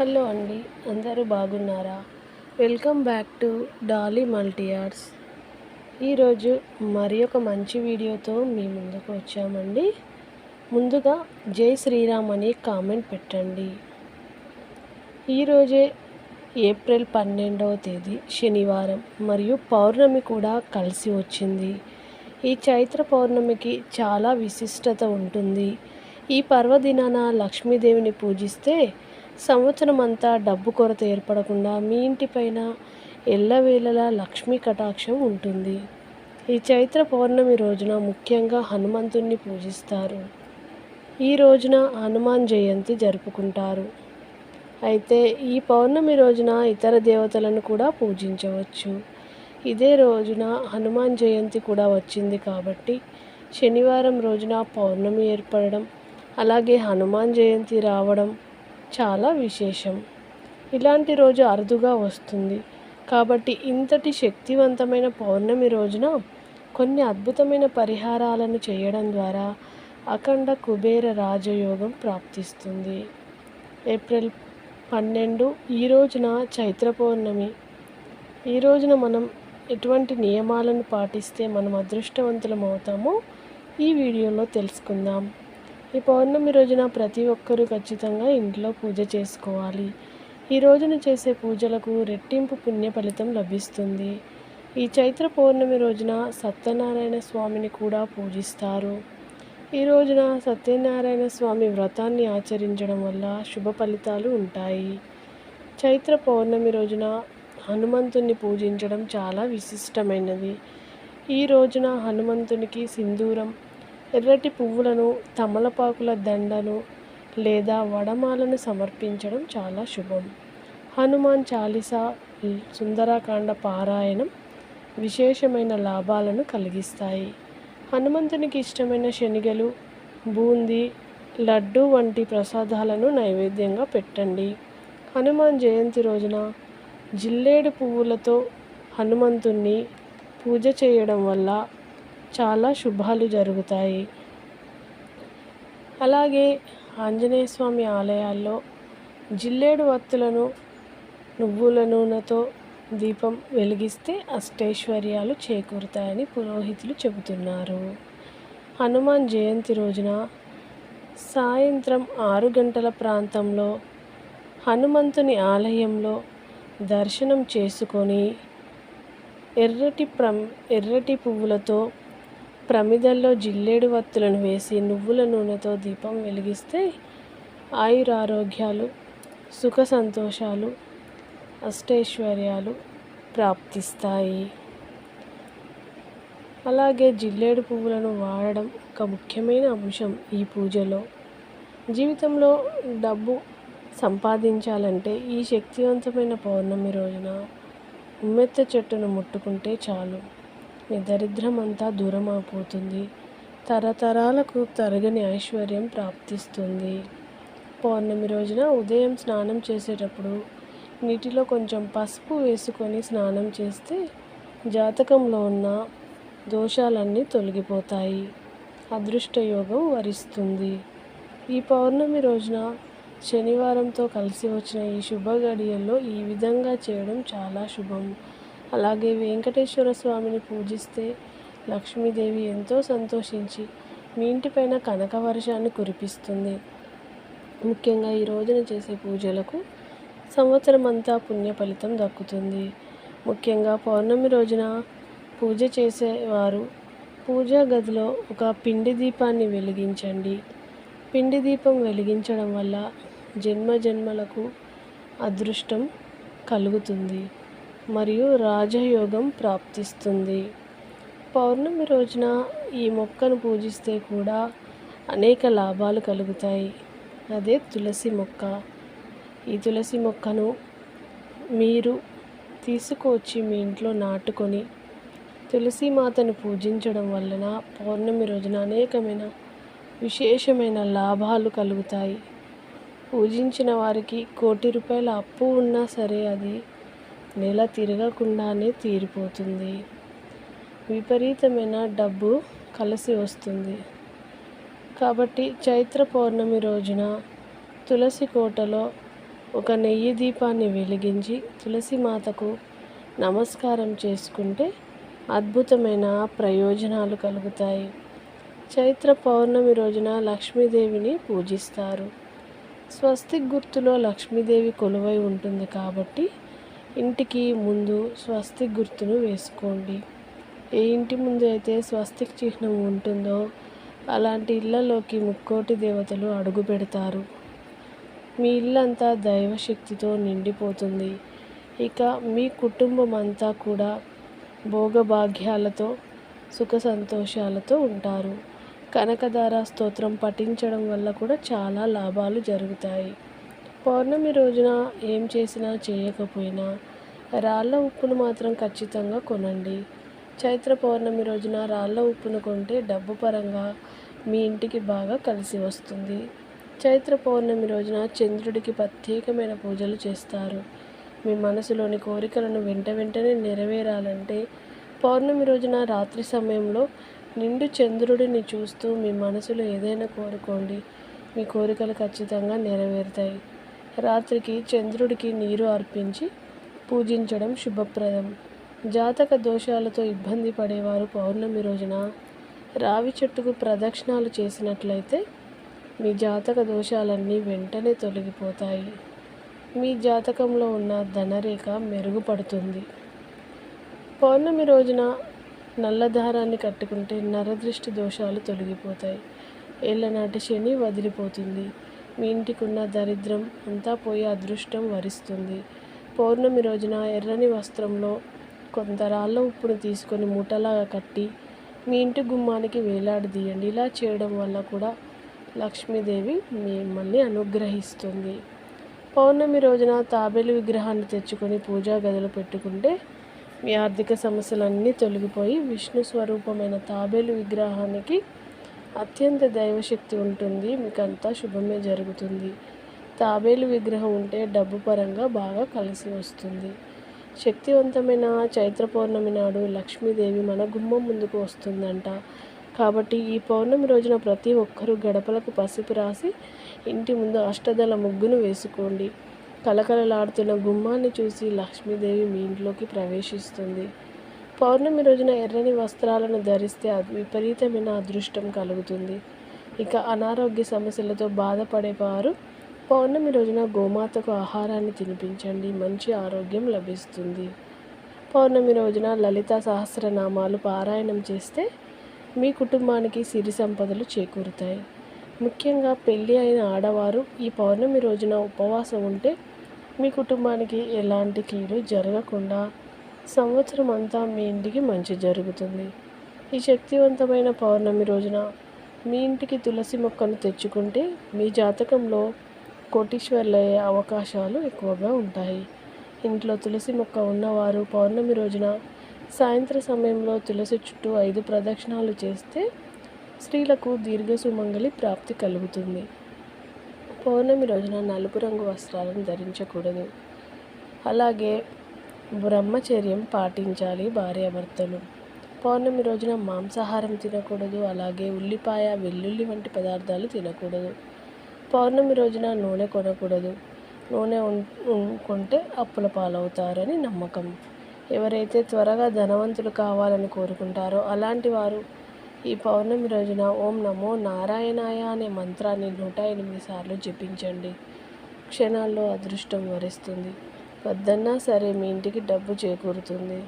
Hello అండి. అందరూ బాగున్నారా? వెల్కమ్ బ్యాక్ టు డాలీ మల్టీయార్స్. ఈరోజు మరి ఒక మంచి వీడియోతో మీ ముందుకు వచ్చామండి. ముందుగా జై శ్రీరామ్ అని కామెంట్ పెట్టండి. ఈరోజే ఏప్రిల్ పన్నెండవ తేదీ శనివారం మరియు పౌర్ణమి కూడా కలిసి వచ్చింది. ఈ చైత్ర పౌర్ణమికి చాలా విశిష్టత ఉంటుంది. ఈ పర్వదినాన లక్ష్మీదేవిని పూజిస్తే సంవత్సరం అంతా డబ్బు కొరత ఏర్పడకుండా మీ ఇంటిపైన ఎల్లవేళలా లక్ష్మీ కటాక్షం ఉంటుంది. ఈ చైత్ర పౌర్ణమి రోజున ముఖ్యంగా హనుమంతుణ్ణి పూజిస్తారు. ఈ రోజున హనుమాన్ జయంతి జరుపుకుంటారు. అయితే ఈ పౌర్ణమి రోజున ఇతర దేవతలను కూడా పూజించవచ్చు. ఇదే రోజున హనుమాన్ జయంతి కూడా వచ్చింది కాబట్టి శనివారం రోజున పౌర్ణమి ఏర్పడడం అలాగే హనుమాన్ జయంతి రావడం చాలా విశేషం. ఇలాంటి రోజు అరుదుగా వస్తుంది. కాబట్టి ఇంతటి శక్తివంతమైన పౌర్ణమి రోజున కొన్ని అద్భుతమైన పరిహారాలను చేయడం ద్వారా అఖండ కుబేర రాజయోగం ప్రాప్తిస్తుంది. ఏప్రిల్ పన్నెండు ఈ రోజున చైత్ర పౌర్ణమి. ఈ రోజున మనం ఎటువంటి నియమాలను పాటిస్తే మనం అదృష్టవంతులం అవుతామో ఈ వీడియోలో తెలుసుకుందాం. ఈ పౌర్ణమి రోజున ప్రతి ఒక్కరూ ఖచ్చితంగా ఇంట్లో పూజ చేసుకోవాలి. ఈ రోజున చేసే పూజలకు రెట్టింపు పుణ్య ఫలితం లభిస్తుంది. ఈ చైత్ర పౌర్ణమి రోజున సత్యనారాయణ స్వామిని కూడా పూజిస్తారు. ఈ రోజున సత్యనారాయణ స్వామి వ్రతాన్ని ఆచరించడం వల్ల శుభ ఫలితాలు ఉంటాయి. చైత్ర పౌర్ణమి రోజున హనుమంతుని పూజించడం చాలా విశిష్టమైనది. ఈ రోజున హనుమంతునికి సింధూరం ఎర్రటి పువ్వులను తమలపాకుల దండను లేదా వడమాలను సమర్పించడం చాలా శుభం. హనుమాన్ చాలీసా సుందరాకాండ పారాయణం విశేషమైన లాభాలను కలిగిస్తాయి. హనుమంతునికి ఇష్టమైన శనిగలు బూందీ లడ్డు వంటి ప్రసాదాలను నైవేద్యంగా పెట్టండి. హనుమాన్ జయంతి రోజున జిల్లేడు పువ్వులతో హనుమంతుణ్ణి పూజ చేయడం వల్ల చాలా శుభాలు జరుగుతాయి. అలాగే ఆంజనేయ స్వామి ఆలయాల్లో జిల్లేడు వత్తులను నువ్వుల నూనెతో దీపం వెలిగిస్తే అష్టైశ్వర్యాలు చేకూరుతాయని పురోహితులు చెబుతున్నారు. హనుమాన్ జయంతి రోజున సాయంత్రం ఆరు గంటల ప్రాంతంలో హనుమంతుని ఆలయంలో దర్శనం చేసుకొని ఎర్రటి ప్రం ఎర్రటి పువ్వులతో ప్రమిదల్లో జిల్లేడు వత్తులను వేసి నువ్వుల నూనెతో దీపం వెలిగిస్తే ఆయురారోగ్యాలు సుఖ సంతోషాలు అష్టైశ్వర్యాలు ప్రాప్తిస్తాయి. అలాగే జిల్లేడు పువ్వులను వాడడం ఒక ముఖ్యమైన అంశం ఈ పూజలో. జీవితంలో డబ్బు సంపాదించాలంటే ఈ శక్తివంతమైన పౌర్ణమి రోజున ఉమ్మెత్త చెట్టును ముట్టుకుంటే చాలు. మీ దరిద్రం అంతా దూరమైపోతుంది. తరతరాలకు తరగని ఐశ్వర్యం ప్రాప్తిస్తుంది. పౌర్ణమి రోజున ఉదయం స్నానం చేసేటప్పుడు నీటిలో కొంచెం పసుపు వేసుకొని స్నానం చేస్తే జాతకంలో ఉన్న దోషాలన్నీ తొలగిపోతాయి. అదృష్టయోగం వరిస్తుంది. ఈ పౌర్ణమి రోజున శనివారంతో కలిసి వచ్చిన ఈ శుభ గడియల్లో ఈ విధంగా చేయడం చాలా శుభం. అలాగే వెంకటేశ్వర స్వామిని పూజిస్తే లక్ష్మీదేవి ఎంతో సంతోషించి మీ ఇంటిపైన కనక వర్షాన్ని కురిపిస్తుంది. ముఖ్యంగా ఈ రోజున చేసే పూజలకు సంవత్సరం అంతా పుణ్య ఫలితం దక్కుతుంది. ముఖ్యంగా పౌర్ణమి రోజున పూజ చేసేవారు పూజా గదిలో ఒక పిండి దీపాన్ని వెలిగించండి. పిండి దీపం వెలిగించడం వల్ల జన్మ జన్మలకు అదృష్టం కలుగుతుంది. మరియు రాజయోగం ప్రాప్తిస్తుంది. పౌర్ణమి రోజున ఈ మొక్కను పూజిస్తే కూడా అనేక లాభాలు కలుగుతాయి. అదే తులసి మొక్క. ఈ తులసి మొక్కను మీరు తీసుకొచ్చి మీ ఇంట్లో నాటుకొని తులసి మాతను పూజించడం వలన పౌర్ణమి రోజున అనేకమైన విశేషమైన లాభాలు కలుగుతాయి. పూజించిన వారికి కోటి రూపాయల అప్పు ఉన్నా సరే అది నెల తిరగకుండానే తీరిపోతుంది. విపరీతమైన డబ్బు కలిసి వస్తుంది. కాబట్టి చైత్ర పౌర్ణమి రోజున తులసి కోటలో ఒక నెయ్యి దీపాన్ని వెలిగించి తులసి మాతకు నమస్కారం చేసుకుంటే అద్భుతమైన ప్రయోజనాలు కలుగుతాయి. చైత్ర పౌర్ణమి రోజున లక్ష్మీదేవిని పూజిస్తారు. స్వస్తిక్ గుర్తులో లక్ష్మీదేవి కొలువై ఉంటుంది కాబట్టి ఇంటికి ముందు స్వస్తిక్ గుర్తును వేసుకోండి. ఏ ఇంటి ముందు అయితే స్వస్తిక్ చిహ్నం ఉంటుందో అలాంటి ఇళ్ళలోకి ముక్కోటి దేవతలు అడుగు పెడతారు. మీ ఇల్లంతా దైవశక్తితో నిండిపోతుంది. ఇక మీ కుటుంబం అంతా కూడా భోగభాగ్యాలతో సుఖ సంతోషాలతో ఉంటారు. కనకదార స్తోత్రం పఠించడం వల్ల కూడా చాలా లాభాలు జరుగుతాయి. పౌర్ణమి రోజున ఏం చేసినా చేయకపోయినా రాళ్ళ ఉప్పును మాత్రం ఖచ్చితంగా కొనండి. చైత్ర పౌర్ణమి రోజున రాళ్ళ ఉప్పును కొంటే డబ్బు పరంగా మీ ఇంటికి బాగా కలిసి వస్తుంది. చైత్ర పౌర్ణమి రోజున చంద్రుడికి ప్రత్యేకమైన పూజలు చేస్తారు. మీ మనసులోని కోరికలను వెంట వెంటనే నెరవేరాలంటే పౌర్ణమి రోజున రాత్రి సమయంలో నిండు చంద్రుడిని చూస్తూ మీ మనసులో ఏదైనా కోరుకోండి. మీ కోరికలు ఖచ్చితంగా నెరవేరుతాయి. రాత్రికి చంద్రుడికి నీరు అర్పించి పూజించడం శుభప్రదం. జాతక దోషాలతో ఇబ్బంది పడేవారు పౌర్ణమి రోజున రావి చెట్టుకు ప్రదక్షిణాలు చేసినట్లయితే మీ జాతక దోషాలన్నీ వెంటనే తొలగిపోతాయి. మీ జాతకంలో ఉన్న ధనరేఖ మెరుగుపడుతుంది. పౌర్ణమి రోజున నల్లధారాన్ని కట్టుకుంటే నరదృష్టి దోషాలు తొలగిపోతాయి. ఏళ్ళనాటి శని వదిలిపోతుంది. మీ ఇంటికి ఉన్న దరిద్రం అంతా పోయి అదృష్టం వరిస్తుంది. పౌర్ణమి రోజున ఎర్రని వస్త్రంలో కొంత రాళ్ళ ఉప్పును తీసుకొని మూటలాగా కట్టి మీ ఇంటి గుమ్మానికి వేలాడదీయండి ఇలా చేయడం వల్ల కూడా లక్ష్మీదేవి మిమ్మల్ని అనుగ్రహిస్తుంది. పౌర్ణమి రోజున తాబేలు విగ్రహాన్ని తెచ్చుకొని పూజా గదిలో పెట్టుకుంటే మీ ఆర్థిక సమస్యలన్నీ తొలగిపోయి విష్ణు స్వరూపమైన తాబేలు విగ్రహానికి అత్యంత దైవశక్తి ఉంటుంది. మీకంతా శుభమే జరుగుతుంది. తాబేలు విగ్రహం ఉంటే డబ్బు పరంగా బాగా కలిసి వస్తుంది. శక్తివంతమైన చైత్ర పౌర్ణమి నాడు లక్ష్మీదేవి మన గుమ్మం ముందుకు వస్తుందంట. కాబట్టి ఈ పౌర్ణమి రోజున ప్రతి ఒక్కరూ గడపలకు పసుపు రాసి ఇంటి ముందు అష్టదళ ముగ్గును వేసుకోండి. కలకలలాడుతున్న గుమ్మాన్ని చూసి లక్ష్మీదేవి మీ ఇంట్లోకి ప్రవేశిస్తుంది. పౌర్ణమి రోజున ఎర్రని వస్త్రాలను ధరిస్తే విపరీతమైన అదృష్టం కలుగుతుంది. ఇక అనారోగ్య సమస్యలతో బాధపడేవారు పౌర్ణమి రోజున గోమాతకు ఆహారాన్ని తినిపించండి. మంచి ఆరోగ్యం లభిస్తుంది. పౌర్ణమి రోజున లలిత సహస్రనామాలు పారాయణం చేస్తే మీ కుటుంబానికి సిరి సంపదలు చేకూరుతాయి. ముఖ్యంగా పెళ్ళి అయిన ఆడవారు ఈ పౌర్ణమి రోజున ఉపవాసం ఉంటే మీ కుటుంబానికి ఎలాంటి కీడు జరగకుండా సంవత్సరం అంతా మీ ఇంటికి మంచి జరుగుతుంది. ఈ శక్తివంతమైన పౌర్ణమి రోజున మీ ఇంటికి తులసి మొక్కను తెచ్చుకుంటే మీ జాతకంలో కోటీశ్వర్లయ్యే అవకాశాలు ఎక్కువగా ఉంటాయి. ఇంట్లో తులసి మొక్క ఉన్నవారు పౌర్ణమి రోజున సాయంత్ర సమయంలో తులసి చుట్టూ ఐదు ప్రదక్షిణాలు చేస్తే స్త్రీలకు దీర్ఘ సుమంగళి ప్రాప్తి కలుగుతుంది. పౌర్ణమి రోజున నలుపు రంగు వస్త్రాలను ధరించకూడదు. అలాగే బ్రహ్మచర్యం పాటించాలి భార్యాభర్తలు. పౌర్ణమి రోజున మాంసాహారం తినకూడదు అలాగే ఉల్లిపాయ వెల్లుల్లి వంటి పదార్థాలు తినకూడదు. పౌర్ణమి రోజున నూనె కొనకూడదు. నూనె కొంటే అప్పుల పాలవుతారని నమ్మకం. ఎవరైతే త్వరగా ధనవంతులు కావాలని కోరుకుంటారో అలాంటి వారు ఈ పౌర్ణమి రోజున ఓం నమో నారాయణాయ అనే మంత్రాన్ని నూట ఎనిమిది సార్లు జపించండి. క్షణాల్లో అదృష్టం వరిస్తుంది. వద్దన్నా సరే మీ ఇంటికి డబ్బు చేకూరుతుంది.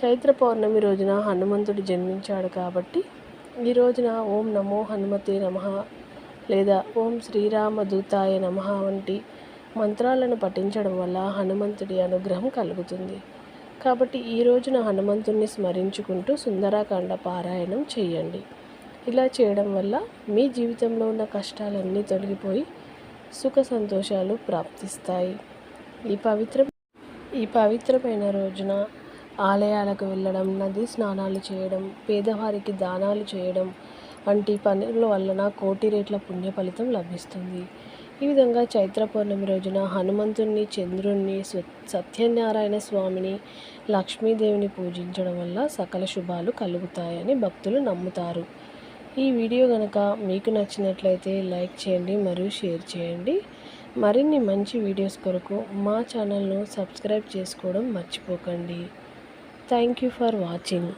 చైత్ర పౌర్ణమి రోజున హనుమంతుడు జన్మించాడు కాబట్టి ఈ రోజున ఓం నమో హనుమతే నమ లేదా ఓం శ్రీరామ దూతాయ నమ వంటి మంత్రాలను పఠించడం వల్ల హనుమంతుడి అనుగ్రహం కలుగుతుంది. కాబట్టి ఈ రోజున హనుమంతుణ్ణి స్మరించుకుంటూ సుందరాకాండ పారాయణం చేయండి. ఇలా చేయడం వల్ల మీ జీవితంలో ఉన్న కష్టాలన్నీ తొలగిపోయి సుఖ సంతోషాలు ప్రాప్తిస్తాయి. ఈ పవిత్ర ఈ పవిత్రమైన రోజున ఆలయాలకు వెళ్ళడం నది స్నానాలు చేయడం పేదవారికి దానాలు చేయడం వంటి పనుల వలన కోటి రేట్ల పుణ్య ఫలితం లభిస్తుంది. ఈ విధంగా చైత్ర పౌర్ణమి రోజున హనుమంతుణ్ణి చంద్రుణ్ణి సత్యనారాయణ స్వామిని లక్ష్మీదేవిని పూజించడం వల్ల సకల శుభాలు కలుగుతాయని భక్తులు నమ్ముతారు. ఈ వీడియో కనుక మీకు నచ్చినట్లయితే లైక్ చేయండి మరియు షేర్ చేయండి. మరిన్ని మంచి వీడియోస్ కొరకు మా ఛానల్ను సబ్స్క్రైబ్ చేసుకోవడం మర్చిపోకండి. Thank you for watching.